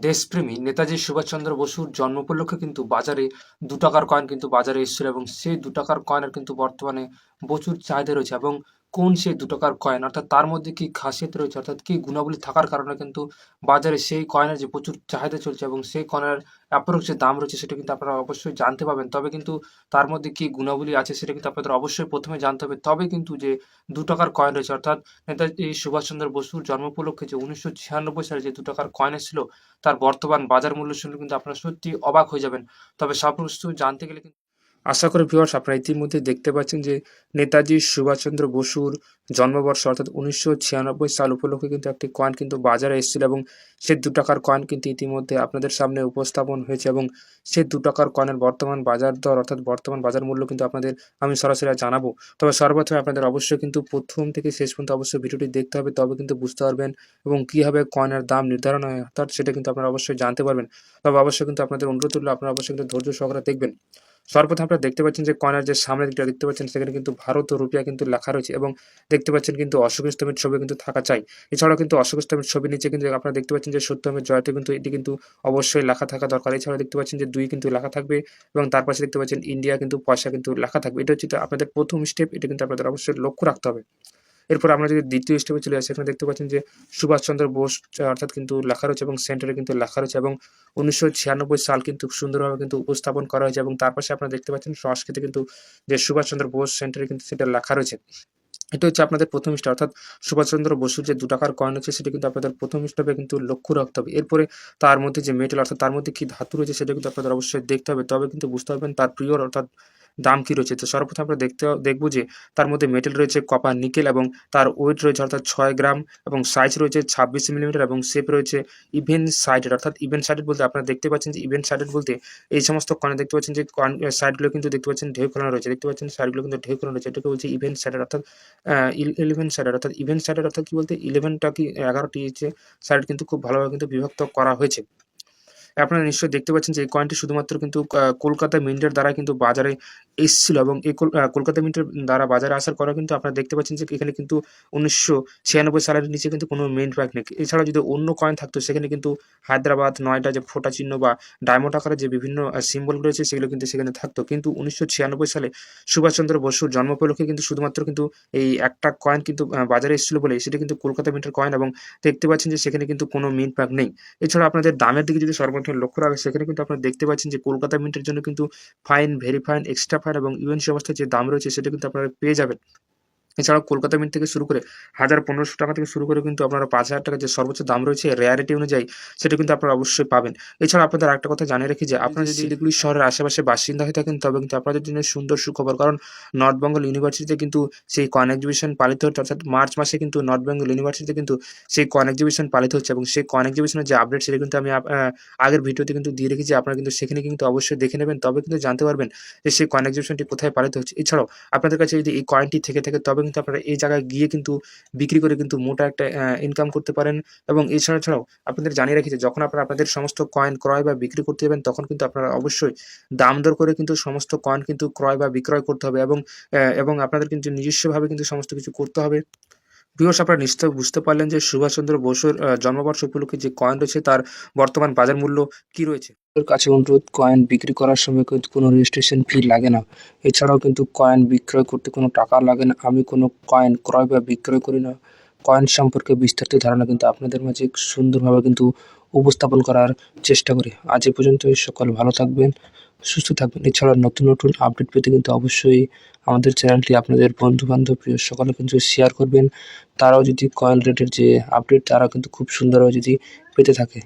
দেশপ্রেমী নেতাজি সুভাষচন্দ্র বসুর জন্ম উপলক্ষে কিন্তু বাজারে দু টাকার কয়েন কিন্তু বাজারে এসেছিল এবং সেই দু টাকার কয়েনের কিন্তু বর্তমানে প্রচুর চাহিদা রয়েছে এবং কোন সেই দু টাকার কয়েন অর্থাৎ তার মধ্যে কি খাসিয়ত রয়েছে? অর্থাৎ কি গুণাবলী থাকার কারণে কিন্তু বাজারে সেই কয়েনের যে প্রচুর চাহিদা চলছে এবং সেই কয়েনের অ্যাপ্রোক্স যে দাম রয়েছে সেটা কিন্তু আপনারা অবশ্যই জানতে পারবেন। তবে কিন্তু তার মধ্যে কি গুণাবলী আছে সেটা কিন্তু আপনাদের অবশ্যই প্রথমে জানতে হবে। তবে কিন্তু যে দু টাকার কয়েন রয়েছে, অর্থাৎ নেতাজি সুভাষচন্দ্র বসুর জন্ম উপলক্ষে যে উনিশশো ছিয়ানব্বই সালে যে দু টাকার কয়েন এসেছিল, তার বর্তমান বাজার মূল্য শুনলে কিন্তু আপনারা সত্যি অবাক হয়ে যাবেন। তবে সব কিছু জানতে গেলে কিন্তু আশা করি ভিউয়ার্স আপনারা ইতিমধ্যে দেখতে পাচ্ছেন যে নেতাজি সুভাষচন্দ্র বসুর জন্মবর্ষ অর্থাৎ উনিশশো ছিয়ানব্বই সাল উপলক্ষে কিন্তু একটি কয়েন কিন্তু বাজারে এসেছিল এবং সে দু টাকার কয়েন কিন্তু ইতিমধ্যে আপনাদের সামনে উপস্থাপন হয়েছে এবং সে দু টাকার কয়েনের বর্তমান বাজার দর অর্থাৎ বর্তমান বাজার মূল্য কিন্তু আপনাদের আমি সরাসরি জানাব। তবে সর্বপ্রথমে আপনাদের অবশ্যই কিন্তু প্রথম থেকে শেষ পর্যন্ত অবশ্যই ভিডিওটি দেখতে হবে, তবে কিন্তু বুঝতে পারবেন এবং কীভাবে কয়েনের দাম নির্ধারণ হয় অর্থাৎ সেটা কিন্তু আপনারা অবশ্যই জানতে পারবেন। তবে অবশ্যই কিন্তু আপনাদের অনুরোধ করলে আপনারা অবশ্যই কিন্তু ধৈর্য সহকারে দেখবেন। সর্বপ্রথম আপনারা দেখতে পাচ্ছেন যে কয়নার যে সামনের দিকটা দেখতে পাচ্ছেন, সেখানে কিন্তু ভারত ও রুপিয়া কিন্তু লেখা রয়েছে এবং দেখতে পাচ্ছেন কিন্তু অশোক স্তম্ভের ছবি কিন্তু থাকা চাই। এছাড়াও কিন্তু অশোক স্তম্ভের ছবি নিচে কিন্তু আপনারা দেখতে পাচ্ছেন যে সত্যমের জয়তে কিন্তু এটি কিন্তু অবশ্যই লেখা থাকা দরকার। এছাড়াও দেখতে পাচ্ছেন যে দুই কিন্তু লেখা থাকবে এবং তার পাশে দেখতে পাচ্ছেন ইন্ডিয়া কিন্তু পয়সা কিন্তু লেখা থাকবে। এটা হচ্ছে আপনাদের প্রথম স্টেপ এটা কিন্তু আপনাদের অবশ্যই লক্ষ্য রাখতে হবে। এরপর আমরা যদি দ্বিতীয় স্টেপে চলে আসি, এখানে দেখতে পাচ্ছেন যে সুভাষচন্দ্র বোস অর্থাৎ কিন্তু লেখা রয়েছে এবং সেন্টারে কিন্তু লেখা রয়েছে এবং উনিশশো ছিয়ানব্বই সাল কিন্তু সুন্দরভাবে কিন্তু উপস্থাপন করা হয়েছে এবং তার পাশে আপনারা দেখতে পাচ্ছেন সংস্কৃতি কিন্তু যে সুভাষচন্দ্র বোস সেন্টারে কিন্তু সেটা লেখা রয়েছে। এটা হচ্ছে আপনাদের প্রথম স্টেপ অর্থাৎ সুভাষচন্দ্র বসুর যে দু টাকার কয়েন আছে সেটা কিন্তু আপনাদের প্রথম স্টেপে কিন্তু লক্ষ্য রাখতে হবে। এরপরে তার মধ্যে যে মেটেল অর্থাৎ তার মধ্যে কি ধাতু রয়েছে, সেটা কিন্তু আপনাদের অবশ্যই দেখতে হবে। তবে কিন্তু বুঝতে পারবেন তার প্রিয় অর্থাৎ দাম কি রয়েছে? তো সর্বপ্রথম আমরা দেখতে দেখব যে তার মধ্যে মেটেল রয়েছে কপার নিকেল এবং তার ওয়েট রয়েছে অর্থাৎ ছয় গ্রাম এবং সাইজ রয়েছে ছাব্বিশ মিলিমিটার এবং শেপ রয়েছে ইভেন্ট সাইডেড অর্থাৎ ইভেন্ট সাইডেড বলতে আপনারা দেখতে পাচ্ছেন যে ইভেন্ট সাইডেড বলতে এই সমস্ত কর্নে দেখতে পাচ্ছেন যে কন সাইডগুলো কিন্তু দেখতে পাচ্ছেন ঢেউ খেলানো রয়েছে। দেখতে পাচ্ছেন সাইডগুলো কিন্তু ঢেউ খেলানো রয়েছে। এটাকে বলছে ইভেন্ট সাইডেড অর্থাৎ ইলেভেন সাইডেড অর্থাৎ ইভেন্ট সাইডেড অর্থাৎ কি বলতে? ইলেভেনটা কি এগারোটি সাইড কিন্তু খুব ভালোভাবে কিন্তু বিভক্ত করা হয়েছে। আপনারা নিশ্চয়ই দেখতে পাচ্ছেন যে এই কয়েনটি শুধুমাত্র কিন্তু কলকাতা মিন্টের দ্বারা কিন্তু বাজারে এসেছিল এবং এই কল- কলকাতা মিন্টের দ্বারা বাজারে আসার পরে কিন্তু আপনারা দেখতে পাচ্ছেন যে এখানে কিন্তু উনিশশো ছিয়ানব্বই সালের নিচে কিন্তু কোনো মিন্ট ব্যাগ নেই। এছাড়া যদি অন্য কয়েন থাকতো, সেখানে কিন্তু হায়দ্রাবাদ, নয়ডা যে ফোটা চিহ্ন বা ডায়মন্ড আকারের যে বিভিন্ন সিম্বল রয়েছে, সেগুলো কিন্তু সেখানে থাকতো। কিন্তু উনিশশো ছিয়ানব্বই সালে সুভাষচন্দ্র বসুর জন্ম উপলক্ষে কিন্তু শুধুমাত্র কিন্তু এই একটা কয়েন কিন্তু বাজারে এসেছিল বলে, সেটা কিন্তু কলকাতা মিন্টের কয়েন এবং দেখতে পাচ্ছেন যে সেখানে কিন্তু কোনো মিন্ট ব্যাগ নেই। এছাড়া আপনাদের দামের দিকে যদি সর্বপ্রথম লক্ষ্য রাখে, সেখানে কিন্তু আপনারা দেখতে পাচ্ছেন যে কলকাতা মিন্টের জন্য কিন্তু fine very fine extra fine এবং ইউএনসি অবস্থায় যে দাম রয়েছে সেটা কিন্তু আপনারা পেয়ে যাবেন। এছাড়াও কলকাতা মিন্ট থেকে শুরু করে হাজার পনেরোশো টাকা থেকে শুরু করে কিন্তু আপনারা পাঁচ হাজার টাকা যে সর্বোচ্চ দাম রয়েছে রেয়ারিটি অনুযায়ী সেটা কিন্তু আপনারা অবশ্যই পাবেন। এছাড়া আপনাদের আরেকটা কথা জানিয়ে রাখি যে আপনারা যদি শিলিগুড়ি শহরের আশেপাশে বাসিন্দা হয়ে থাকেন তবে কিন্তু আপনাদের জন্য সুন্দর সুখবর কারণ নর্থ বেঙ্গল ইউনিভার্সিটিতে কিন্তু সেই কন এক্সিবিশন পালিত হচ্ছে অর্থাৎ মার্চ মাসে কিন্তু নর্থ বেঙ্গল ইউনিভার্সিটিতে কিন্তু সেই কয়েন এক্সিবিশন পালিত হচ্ছে এবং সেই কয়েন এক্সিবিশনের যে আপডেট সেটা কিন্তু আমি আগের ভিডিওতে কিন্তু দিয়ে রেখেছি আপনারা কিন্তু সেখানে কিন্তু অবশ্যই দেখে নেবেন। তবে কিন্তু জানতে পারবেন যে সেই কয়েন এক্সিবিশনটি কোথায় পালিত হচ্ছে। এছাড়াও আপনাদের কাছে যদি এই কয়েনটি থেকে থাকে তবে কিন্তু আপনারা এই জায়গায় গিয়ে কিন্তু বিক্রি করে কিন্তু মোটা একটা ইনকাম করতে পারেন। এবং এছাড়া ছাড়াও আপনাদের জানিয়ে রাখি যে, যখন আপনারা আপনাদের সমস্ত কয়েন ক্রয় বা বিক্রি করতে যাবেন, তখন কিন্তু আপনারা অবশ্যই দাম দর করে কিন্তু সমস্ত কয়েন কিন্তু ক্রয় বা বিক্রয় করতে হবে এবং এবং আপনাদের কিন্তু নিজস্বভাবে কিন্তু সমস্ত কিছু করতে হবে। ভিউয়ার্স আপনারা নিশ্চয় বুঝতে পারলেন যে সুভাষচন্দ্র বসুর জন্মবার্ষ জন্মবর্ষ উপলক্ষে যে কয়েন রয়েছে তার বর্তমান বাজার মূল্য কি রয়েছে? এর কাছে অনুরোধ কয়েন বিক্রি করার সময় কিন্তু কোনো রেজিস্ট্রেশন ফি লাগে না। এছাড়াও কিন্তু কয়েন বিক্রয় করতে কোনো টাকা লাগে না। আমি কোনো কয়েন ক্রয় বা বিক্রয় করি না। কয়েন সম্পর্কে বিস্তারিত ধারণা কিন্তু আপনাদের মাঝে সুন্দরভাবে কিন্তু উপস্থাপন করার চেষ্টা করি। আজ এ পর্যন্ত সকল ভালো থাকবেন, সুস্থ থাকবেন। এছাড়া নতুন নতুন আপডেট পেতে কিন্তু অবশ্যই আমাদের চ্যানেলটি আপনাদের বন্ধু বান্ধব প্রিয় সকলে কিন্তু শেয়ার করবেন। তারাও যদি কয়েন রেটের যে আপডেট তারা কিন্তু খুব সুন্দরভাবে যদি পেতে থাকে।